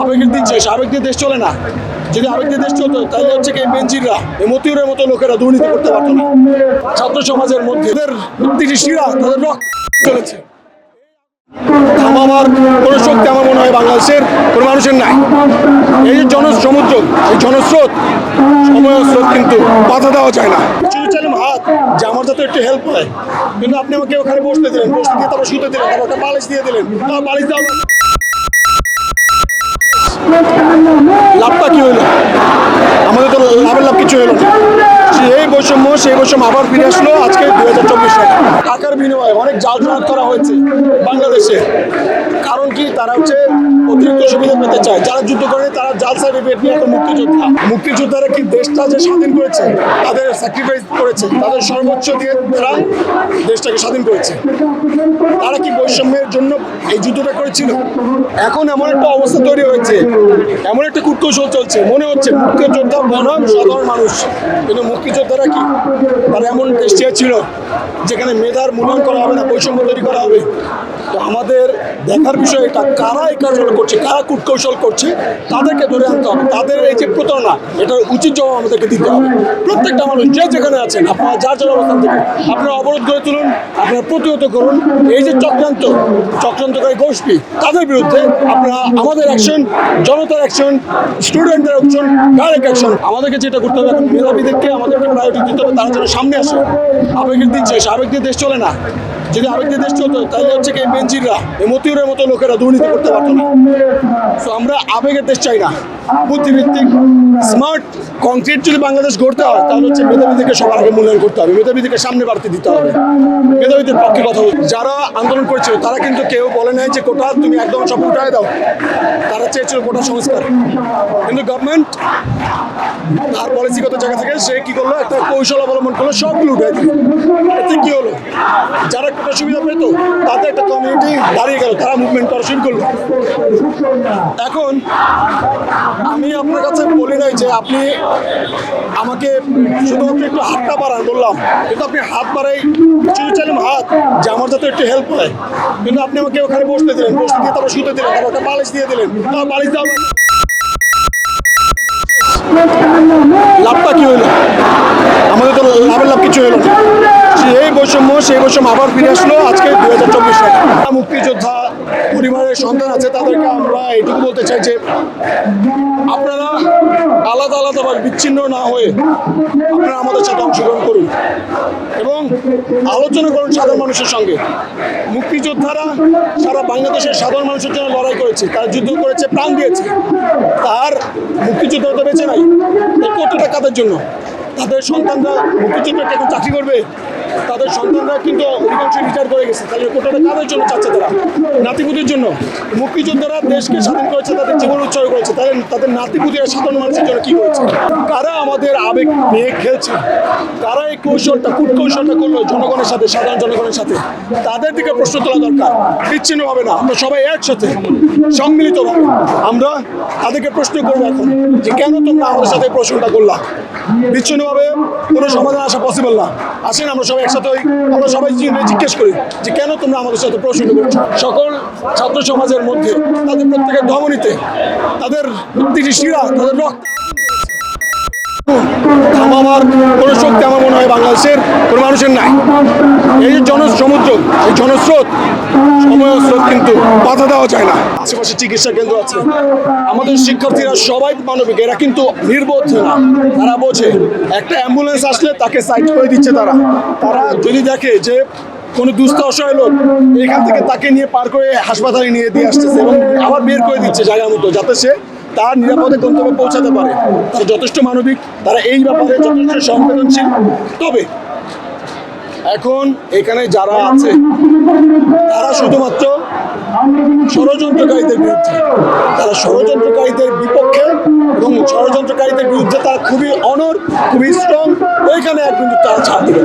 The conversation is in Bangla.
আবেগের দিন শেষ আবেগ দিয়ে দেশ চলে না, যদি আবেগ দিয়ে দেশ চলতো, তাহলে হচ্ছে কি এই মতিউরের মতো লোকেরা দুর্নীতি করতে পারতো না। ছাত্র সমাজের মধ্যে এদের প্রতিটি শিরা, তাদের রক্ত চলেছে। থামাবার কোনো শক্তি আমার মনে হয় বাংলাদেশের, কোনো মানুষের নাই। এই যে জন সমুদ্র এই জনস্রোত, সময় স্রোত কিন্তু বাধা দেওয়া যায় না। হাত, যে আমার যাতে একটু হেল্প হয়। কিন্তু আপনি আমাকে ওখানে বসতে দিলেন, বসতে দিয়ে তারপর শুতে দিলেন, তারপর একটা বালিশ দিয়ে দিলেন। তারপর বালিশ দেওয়া লাভটা কি হইল আমাদের তো লাভের লাভ কিছু হলো না। এই বৈষম্য, সেই বৈষম্য আবার ফিরে আসলো আজকে দু হাজার চব্বিশ সালে। টাকার বিনিময়ে অনেক জাল জোয়ার করা হয়েছে বাংলাদেশে। কারণ কি? তারা হচ্ছে অতিরিক্ত সুবিধা পেতে চায়। যারা যুদ্ধ করে তারা জাল সার্টিফিকেট নিয়ে এখন মুক্তিযোদ্ধা। মুক্তিযোদ্ধারা কি দেশটা যে স্বাধীন করেছে, তাদের স্যাক্রিফাইস করেছে, তাদের সর্বোচ্চ দিয়ে তারা দেশটাকে স্বাধীন করেছে। তারা কি বৈষম্যের জন্য এই যুদ্ধটা করেছিল? এখন এমন একটা অবস্থা তৈরি হয়েছে। এমন একটা কূটকৌশল চলছে। মনে হচ্ছে মুক্তিযোদ্ধা বনাম সাধারণ মানুষ। কিন্তু মুক্তিযোদ্ধারা কি? তারা এমন দেশ ছিল যেখানে মেধার মূল্যায়ন করা হবে না, বৈষম্য তৈরি করা হবে। তো আমাদের দেখার বিষয় এটা, কারা এই কাজগুলো করছে, কারা কুটকৌশল করছে, তাদেরকে ধরে আনতে হবে। তাদের এই যে প্রতারণা, এটার উচিত জবাব আমাদেরকে দিতে হবে। প্রত্যেকটা মানুষ, যে যেখানে আছেন, আপনারা যার যার অবস্থান থেকে, আপনারা অবরোধ করে তুলুন, আপনারা প্রতিহত করুন। এই যে চক্রান্ত, চক্রান্তকারী গোষ্ঠী, তাদের বিরুদ্ধে আপনারা আমাদের অ্যাকশন জনতার অ্যাকশন স্টুডেন্টদের অ্যাকশন ডাইরেক্ট অ্যাকশন আমাদেরকে যেটা করতে হবে এখন মেধাবীদেরকে প্রায়োরিটি দিতে হবে তারা যেন সামনে আসে। আবেগের দিন শেষ আবেগ দিয়ে দেশ চলে না। যদি আবেগ দেশ চলতো, তাহলে হচ্ছে কি এই বেঞ্জিররা মতিউরের মতো লোকেরা দুর্নীতি করতে পারতো না। তো আমরা আবেগের দেশ চাই না। বুদ্ধিভিত্তিক স্মার্ট কংক্রিট যদি বাংলাদেশ গড়তে হয়, তাহলে হচ্ছে মেধাবীদেরকে সবার আগে মূল্যায়ন করতে হবে। মেধাবীদেরকে সামনে বাড়তে দিতে হবে। মেধাবীদের পক্ষে কথা যারা আন্দোলন করেছিল, তারা কিন্তু কেউ বলে নাই যে কোটা তুমি একদম সব উঠায় দাও। তারা চেয়েছিল কোটা সংস্কার। কিন্তু গভর্নমেন্ট তার পলিসিগত জায়গা থেকে সে কি করল? একটা কৌশল অবলম্বন করল সবগুলো উঠায় দিল। এতে কি হলো? যারা কোটা সুবিধা পেত, তাদের একটা কমিউনিটি দাঁড়িয়ে গেল, তারা মুভমেন্ট করা শুরু করল। এখন আমি আপনার কাছে বলি নাই যে আপনি আমাকে শুধুমাত্র একটু হাতটা বাড়ান, বললাম। কিন্তু আপনি হাত বাড়াই শুধু চাইলাম হাত যে আমার যাতে একটু হেল্প হয়। কিন্তু আপনি আমাকে ওখানে বসতে দিলেন, বসতে দিয়ে তারপর শুতে দিলেন, তারপর একটা বালিশ দিয়ে দিলেন। তারপর বালিশ দেওয়া লাভটা কি হলো? আমাদের তো লাভের লাভ কিছু হলো না। সে এই বৈষম্য, সেই বৈষম্য আবার ফিরে আসলো আজকে দু হাজার চব্বিশ সালে। মুক্তিযোদ্ধা পরিবারের সন্তান আছে, তাদেরকে আমরা এটুকু বলতে চাই যে আপনারা আলাদা আলাদাভাবে বিচ্ছিন্ন না হয়ে আপনারা আমাদের সাথে অংশগ্রহণ করুন এবং আলোচনা করুন সাধারণ মানুষের সঙ্গে। মুক্তিযোদ্ধারা সারা বাংলাদেশের সাধারণ মানুষের জন্য লড়াই করেছে, তারা যুদ্ধ করেছে, প্রাণ দিয়েছে। তার মুক্তিযুদ্ধ তো বেঁচে নাই এই কোটিটা কাদের জন্য? তাদের সন্তানরা মুক্তিযুদ্ধে এখন চাকরি করবে? তাদের সন্তানরা কিন্তু অধিকাংশ রিটায়ার করে গেছে। তাহলে কোটাটা কাদের জন্য চাচ্ছে তারা? নাতিপুতির জন্য? মুক্তিযোদ্ধারা দেশকে স্বাধীন করেছে, তাদের জীবন উৎসর্গ করেছে। তাদের তাদের নাতিপুতিরা সাধারণ মানুষের জন্য কি করেছে? কারা আমাদের আবেগ নিয়ে খেলছে? কারা এই কৌশলটা, কূটকৌশলটা করল জনগণের সাথে, সাধারণ জনগণের সাথে? তাদের দিকে প্রশ্ন তোলা দরকার। বিচ্ছিন্ন হবে না, আমরা সবাই একসাথে, সম্মিলিতভাবে। আমরা তাদেরকে প্রশ্ন করব এখন যে কেন তোমরা আমাদের সাথে প্রশ্নটা করলা? বিচ্ছিন্নভাবে কোনো সমাধান আসা পসিবল না। আসেন, আমরা সবাই একসাথে ওই আমরা সবাই জি- জিজ্ঞেস করি যে কেন তোমরা আমাদের সাথে প্রশ্ন করছ সকল ছাত্র সমাজের মধ্যে তাদের প্রত্যেকের ধমনীতে তাদের প্রতিটি শিরা, তাদের রক্ত থামাবার কোনো শক্তি আমার মনে হয় বাংলাদেশের কোনো মানুষের নাই। এই যে জন সমুদ্র এই জনস্রোত, সময় স্রোত কিন্তু বাধা দেওয়া যায় না। আশেপাশে চিকিৎসা কেন্দ্র আছে। আমাদের শিক্ষার্থীরা সবাই মানবিক, এরা কিন্তু নির্বোধ না। তারা বোঝে, একটা অ্যাম্বুলেন্স আসলে তাকে সাইড করে দিচ্ছে তারা। তারা যদি দেখে যে কোনো দুস্থ অসহায় লোক এখান থেকে তাকে নিয়ে পার করে হাসপাতালে নিয়ে দিয়ে আসতেছে এবং আবার বের করে দিচ্ছে জায়গা মতো, যাতে সে তার নিরাপদে গন্তব্যে পৌঁছাতে পারে। তারা যথেষ্ট মানবিক, তারা এই ব্যাপারে যথেষ্ট সংবেদনশীল। তবে এখন এখানে যারা আছে, তারা শুধুমাত্র ষড়যন্ত্রকারীদের বিরুদ্ধে। তারা ষড়যন্ত্রকারীদের বিপক্ষে এবং ষড়যন্ত্রকারীদের বিরুদ্ধে তারা খুবই অনর খুবই স্ট্রং ওইখানে এক তারা ছাড় দিবে।